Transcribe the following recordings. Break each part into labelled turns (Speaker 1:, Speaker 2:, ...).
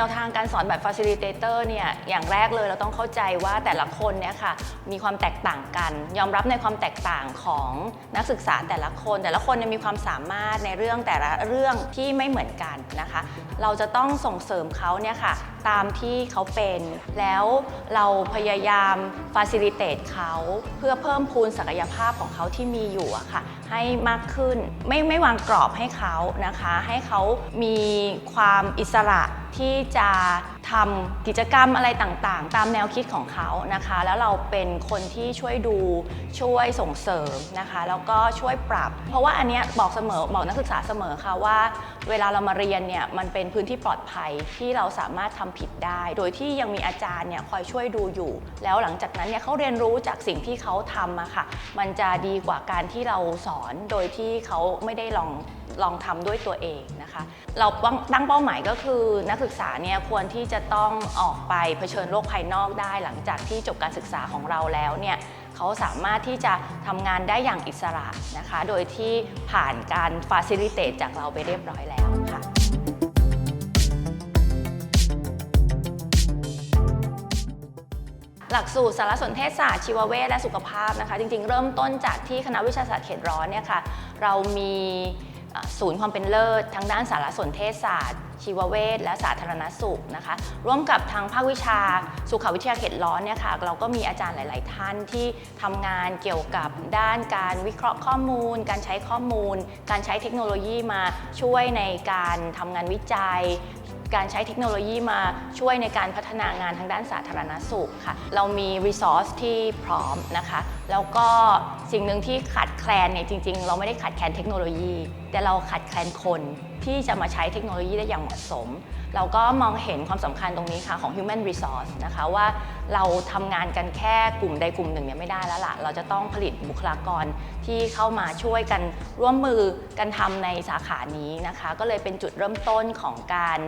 Speaker 1: แนวทางการสอนแบบ facilitator เนี่ยอย่างแรกเลยเราต้องเข้าใจว่าแต่ละคนเนี่ยค่ะมีความแตกต่างกัน ยอมรับในความแตกต่างของนักศึกษาแต่ละคน แต่ละคนมีความสามารถในเรื่องแต่ละเรื่องที่ไม่เหมือนกันนะคะ เราจะต้องส่งเสริมเขาเนี่ยค่ะตามที่เขาเป็น แล้วเราพยายาม facilitate เขาเพื่อเพิ่มพูนศักยภาพของเขาที่มีอยู่อะค่ะให้มากขึ้นไม่ไม่วางกรอบให้เขานะคะ ให้เขามีความอิสระ ที่จะทำกิจกรรมอะไรต่างๆ ตามแนวคิดของเขานะคะ แล้วเราเป็นคนที่ช่วยดูช่วยส่งเสริมนะคะ แล้วก็ช่วยปรับ เพราะว่าอันเนี้ยบอกเสมอบอกนักศึกษาเสมอค่ะว่า เวลาเรามาเรียนเนี่ยมันเป็นพื้นที่ปลอดภัยที่เราสามารถทำผิดได้ โดยที่ยังมีอาจารย์เนี่ยคอยช่วยดูอยู่ แล้วหลังจากนั้นเนี่ยเขาเรียนรู้จากสิ่งที่เขาทำอะค่ะ มันจะดีกว่าการที่เราสอนโดยที่เขาไม่ได้ลอง ลองทำด้วยตัวเองนะคะ เราตั้งเป้าหมายก็คือนักศึกษาเนี่ยควรที่จะต้องออกไปเผชิญโลกภายนอกได้หลังจากที่จบการศึกษาของเราแล้วเนี่ยเขาสามารถที่จะทำงานได้อย่างอิสระนะคะ โดยที่ผ่านการฟาซิลิเต e จากเราไปเรียบร้อยแล้วค่ะหลักสูตรสารสนเทศศาสตร์ชีวเวชและสุขภาพนะคะ จริงๆ เริ่มต้นจากที่คณะวิชาศาสตร์เขตร้อนเนี่ยค่ะ เรามี ศูนย์ความเป็นเลิศทางด้านสารสนเทศศาสตร์ ชีวเวชและสาธารณสุขนะคะ ร่วมกับทางภาควิชาสุขวิทยาเขตร้อนเนี่ยค่ะเราก็มีอาจารย์หลาย ๆ ท่านที่ทำงานเกี่ยวกับด้านการวิเคราะห์ข้อมูล การใช้ข้อมูล การใช้เทคโนโลยีมาช่วยในการทำงานวิจัย การใช้เทคโนโลยีมาช่วยในการพัฒนางานทางด้านสาธารณสุขค่ะ เรามี resource ที่พร้อมนะคะ แล้วก็สิ่งหนึ่งที่ขาดแคลนเนี่ยจริง ๆ เราไม่ได้ขาดแคลนเทคโนโลยี แต่เราขาดแคลนคน ที่จะมาใช้เทคโนโลยีได้อย่างเหมาะสม เราก็มองเห็นความสำคัญตรงนี้ค่ะของ human resource นะคะว่าเราทำงานกันแค่กลุ่มใดกลุ่มหนึ่งเนี่ยไม่ได้แล้วล่ะ เราจะต้องผลิตบุคลากรที่เข้ามาช่วยกันร่วมมือกันทำในสาขานี้นะคะ ก็เลยเป็นจุดเริ่มต้นของการ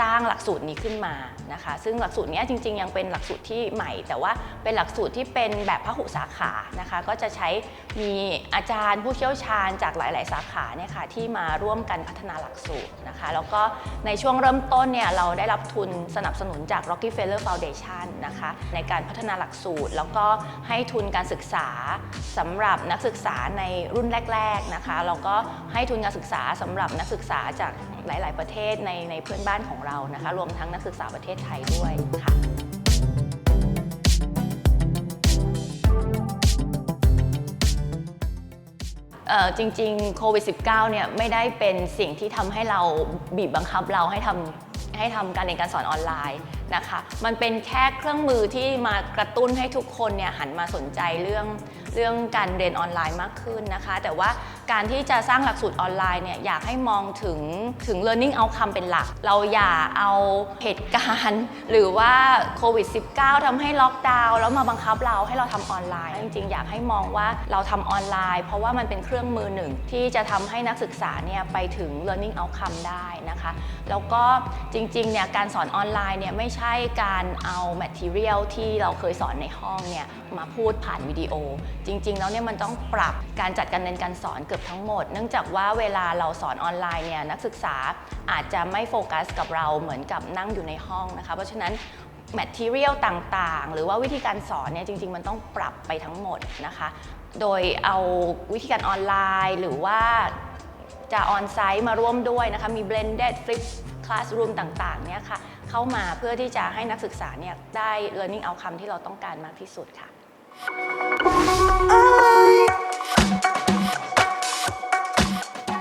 Speaker 1: สร้างหลักสูตรนี้ขึ้นมานะคะ ซึ่งหลักสูตรนี้จริง ๆ ยังเป็นหลักสูตรที่ใหม่ แต่ว่าเป็นหลักสูตรที่เป็นแบบพหุสาขานะคะ ก็จะใช้มีอาจารย์ผู้เชี่ยวชาญจากหลาย ๆ สาขาเนี่ยค่ะที่มาร่วมกันพัฒนาหลักสูตรนะคะ แล้วก็ในช่วงเริ่มต้นเนี่ยเราได้รับทุนสนับสนุนจาก Rockefeller Foundation นะคะในการพัฒนาหลักสูตร แล้วก็ให้ทุนการศึกษาสำหรับนักศึกษาในรุ่นแรก ๆ นะคะแล้วก็ให้ทุนการศึกษาสำหรับนักศึกษาจากหลาย ๆ ประเทศในในเพื่อนบ้านของเรานะคะ รวมทั้งนักศึกษาประเทศไทยด้วยค่ะจริงๆโควิด -19 เนี่ยไม่ได้เป็นสิ่งที่ทำให้เราบีบบังคับเราให้ทำให้ทำการเรียนการสอนออนไลน์นะคะ มันเป็นแค่เครื่องมือที่มากระตุ้นให้ทุกคนเนี่ยหันมาสนใจเรื่องเรื่องการเรียนออนไลน์มากขึ้นนะคะ แต่ว่าการที่จะสร้างหลักสูตรออนไลน์เนี่ยอยากให้มองถึงถึง learning outcome เป็นหลัก เราอย่าเอาเหตุการณ์ หรือว่าโควิด -19 ทำให้ล็อกดาวน์แล้วมาบังคับเราให้เราทำออนไลน์ จริงๆ อยากให้มองว่าเราทำออนไลน์ เพราะว่ามันเป็นเครื่องมือหนึ่งที่จะทำให้นักศึกษาเนี่ยไปถึง learning outcome ได้นะคะ แล้วก็จริงๆเนี่ยการสอนออนไลน์เนี่ยไม่ใช่การเอา material ที่เราเคยสอนในห้องเนี่ยมาพูดผ่านวิดีโอ จริง ๆ แล้วเนี่ยมันต้องปรับการจัดการเรียนการสอนเกือบทั้งหมด เนื่องจากว่าเวลาเราสอนออนไลน์เนี่ยนักศึกษาอาจจะไม่โฟกัสกับเราเหมือนกับนั่งอยู่ในห้องนะคะ เพราะฉะนั้น material ต่างๆ หรือว่าวิธีการสอนเนี่ยจริง ๆ มันต้องปรับไปทั้งหมดนะคะ โดยเอาวิธีการออนไลน์หรือว่าจะออนไซต์มาร่วมด้วยนะคะ มี blended flip classroom ต่างๆเนี่ยค่ะเข้ามาเพื่อที่จะให้นักศึกษาเนี่ยได้ learning outcome ที่เราต้องการมากที่สุดค่ะ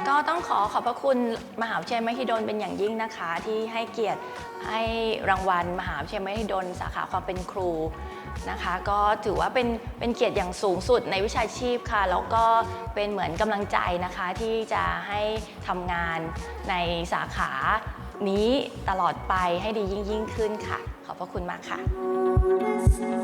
Speaker 1: ก็ต้องขอขอบพระคุณมหาวิทยาลัยมหิดลเป็นอย่างยิ่งนะคะ ที่ให้เกียรติให้รางวัลมหาวิทยาลัยมหิดลสาขาความเป็นครูนะคะ ก็ถือว่าเป็นเป็นเกียรติอย่างสูงสุดในวิชาชีพค่ะ แล้วก็เป็นเหมือนกำลังใจนะคะที่จะให้ทำงานในสาขา นี้ตลอดไปให้ดียิ่งยิ่งขึ้นค่ะ ขอบพระคุณมากค่ะ